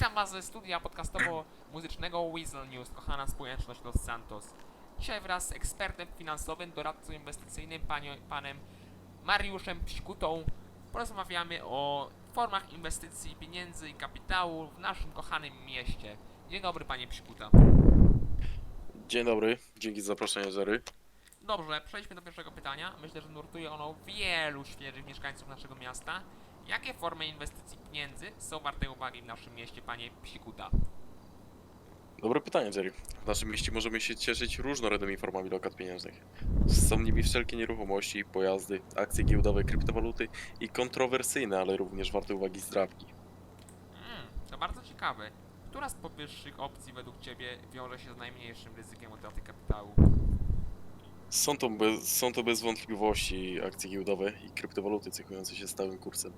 Witam Was ze studia podcastowo-muzycznego Weasel News, kochana społeczność Los Santos. Dzisiaj wraz z ekspertem finansowym, doradcą inwestycyjnym, panio, panem Mariuszem Pśkutą porozmawiamy o formach inwestycji pieniędzy i kapitału w naszym kochanym mieście. Dzień dobry, panie Pśkuta. Dzień dobry, dzięki za zaproszenie Jerry. Dobrze, przejdźmy do pierwszego pytania. Myślę, że nurtuje ono wielu świeżych mieszkańców naszego miasta. Jakie formy inwestycji pieniędzy są warte uwagi w naszym mieście, panie Psikuta? Dobre pytanie, Jerry. W naszym mieście możemy się cieszyć różnorodnymi formami lokat pieniężnych. Są nimi wszelkie nieruchomości, pojazdy, akcje giełdowe, kryptowaluty i kontrowersyjne, ale również warte uwagi zdrabki. Mm, to bardzo ciekawe. Która z powyższych opcji według ciebie wiąże się z najmniejszym ryzykiem utraty kapitału? Są to, bez, są to bez wątpliwości akcje giełdowe i kryptowaluty cechujące się stałym kursem.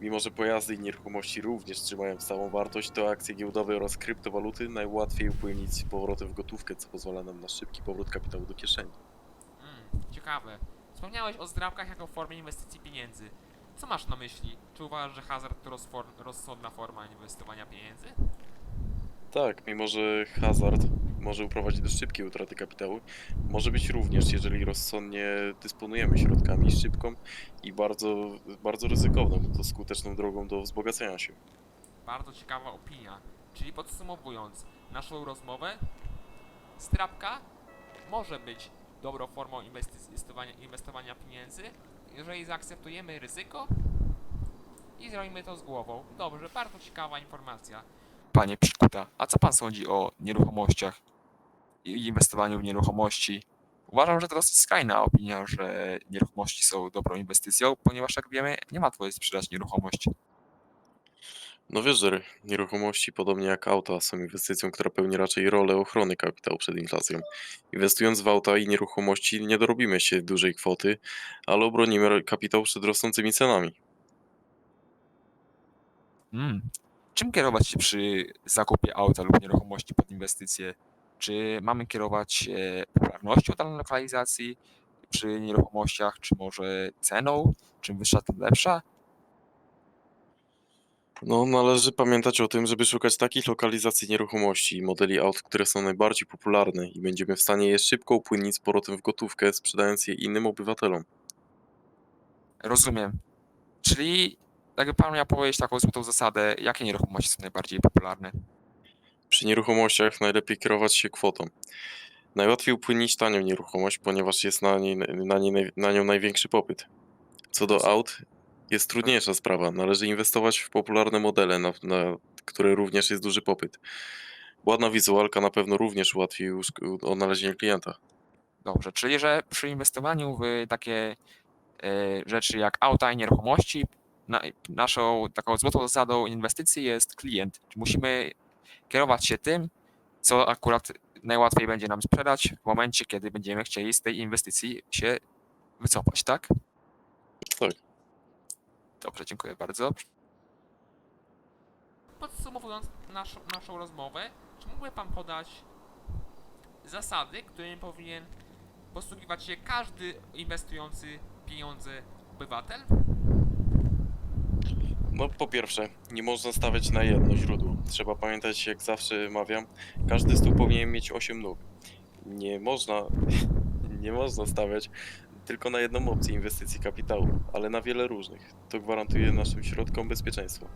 Mimo, że pojazdy i nieruchomości również trzymają stałą wartość, to akcje giełdowe oraz kryptowaluty najłatwiej upłynić z powrotem w gotówkę, co pozwala nam na szybki powrót kapitału do kieszeni. Mm, ciekawe. Wspomniałeś o zdrabkach jako formie inwestycji pieniędzy. Co masz na myśli? Czy uważasz, że hazard to rozsądna forma inwestowania pieniędzy? Tak, mimo że hazard może uprowadzić do szybkiej utraty kapitału, może być również, jeżeli rozsądnie dysponujemy środkami, szybką i bardzo, bardzo ryzykowną, bo to skuteczną drogą do wzbogacenia się. Bardzo ciekawa opinia. Czyli podsumowując naszą rozmowę, strapka może być dobrą formą inwestowania, inwestowania pieniędzy, jeżeli zaakceptujemy ryzyko i zrobimy to z głową. Dobrze, bardzo ciekawa informacja. Panie Psikuta, a co pan sądzi o nieruchomościach i inwestowaniu w nieruchomości? Uważam, że to dosyć skrajna opinia, że nieruchomości są dobrą inwestycją, ponieważ jak wiemy, niełatwo jest sprzedać nieruchomość. No wiesz, że nieruchomości, podobnie jak auta, są inwestycją, która pełni raczej rolę ochrony kapitału przed inflacją. Inwestując w auta i nieruchomości nie dorobimy się dużej kwoty, ale obronimy kapitał przed rosnącymi cenami. Hmm. Czym kierować się przy zakupie auta lub nieruchomości pod inwestycje? Czy mamy kierować się popularnością danej lokalizacji przy nieruchomościach, czy może ceną? Czym wyższa, tym lepsza? No, należy pamiętać o tym, żeby szukać takich lokalizacji nieruchomości i modeli aut, które są najbardziej popularne i będziemy w stanie je szybko upłynnić z powrotem w gotówkę, sprzedając je innym obywatelom. Rozumiem. Czyli jakby pan miał powiedzieć taką złotą zasadę, jakie nieruchomości są najbardziej popularne? Przy nieruchomościach najlepiej kierować się kwotą. Najłatwiej upłynnić tanią nieruchomość, ponieważ jest na, niej, na, niej, na nią największy popyt. Co do aut, jest trudniejsza sprawa. Należy inwestować w popularne modele, na, na które również jest duży popyt. Ładna wizualka na pewno również ułatwi odnalezienie klienta. Dobrze, czyli że przy inwestowaniu w takie e, rzeczy jak auta i nieruchomości, na, naszą taką złotą zasadą inwestycji jest klient. Musimy kierować się tym, co akurat najłatwiej będzie nam sprzedać w momencie, kiedy będziemy chcieli z tej inwestycji się wycofać, tak? Tak. Dobrze, dziękuję bardzo. Podsumowując naszą, naszą rozmowę, czy mógłby Pan podać zasady, którymi powinien posługiwać się każdy inwestujący pieniądze obywatel? No, po pierwsze, nie można stawiać na jedno źródło. Trzeba pamiętać, jak zawsze mawiam, każdy stół powinien mieć 8 nóg. Nie można, nie można stawiać tylko na jedną opcję inwestycji kapitału, ale na wiele różnych. To gwarantuje naszym środkom bezpieczeństwo.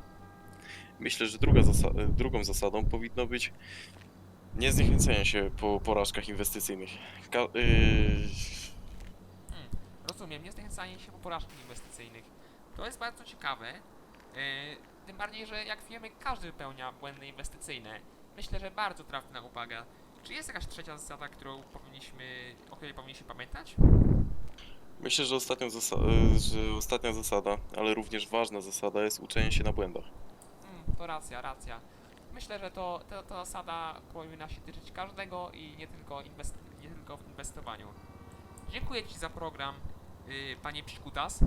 Myślę, że druga zasa- drugą zasadą powinno być nie zniechęcenie się po porażkach inwestycyjnych. Ka- yy, Hmm, rozumiem, nie zniechęcanie się po porażkach inwestycyjnych. To jest bardzo ciekawe. Yy, tym bardziej, że jak wiemy, każdy wypełnia błędy inwestycyjne. Myślę, że bardzo trafna uwaga. Czy jest jakaś trzecia zasada, którą powinniśmy, o której powinniśmy pamiętać? Myślę, że, ostatnią zasa- y, że ostatnia zasada, ale również ważna zasada jest uczenie się na błędach. Mm, to racja, racja. Myślę, że to, to, to zasada powinna się tyczyć każdego i nie tylko, inwest- nie tylko w inwestowaniu. Dziękuję Ci za program, yy, panie Psikutas.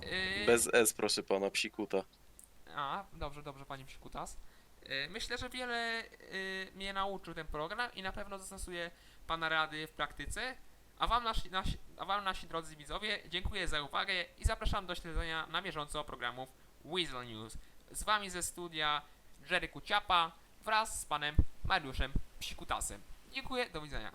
Yy, Bez S, proszę pana, psikuta. A, dobrze, dobrze, panie Psikutas. Yy, myślę, że wiele yy, mnie nauczył ten program i na pewno zastosuję pana rady w praktyce. A wam, nasi, nasi, a wam, nasi drodzy widzowie, dziękuję za uwagę i zapraszam do śledzenia na bieżąco programów Weasel News. Z wami ze studia Jerry Kuciapa wraz z panem Mariuszem Psikutasem. Dziękuję, do widzenia.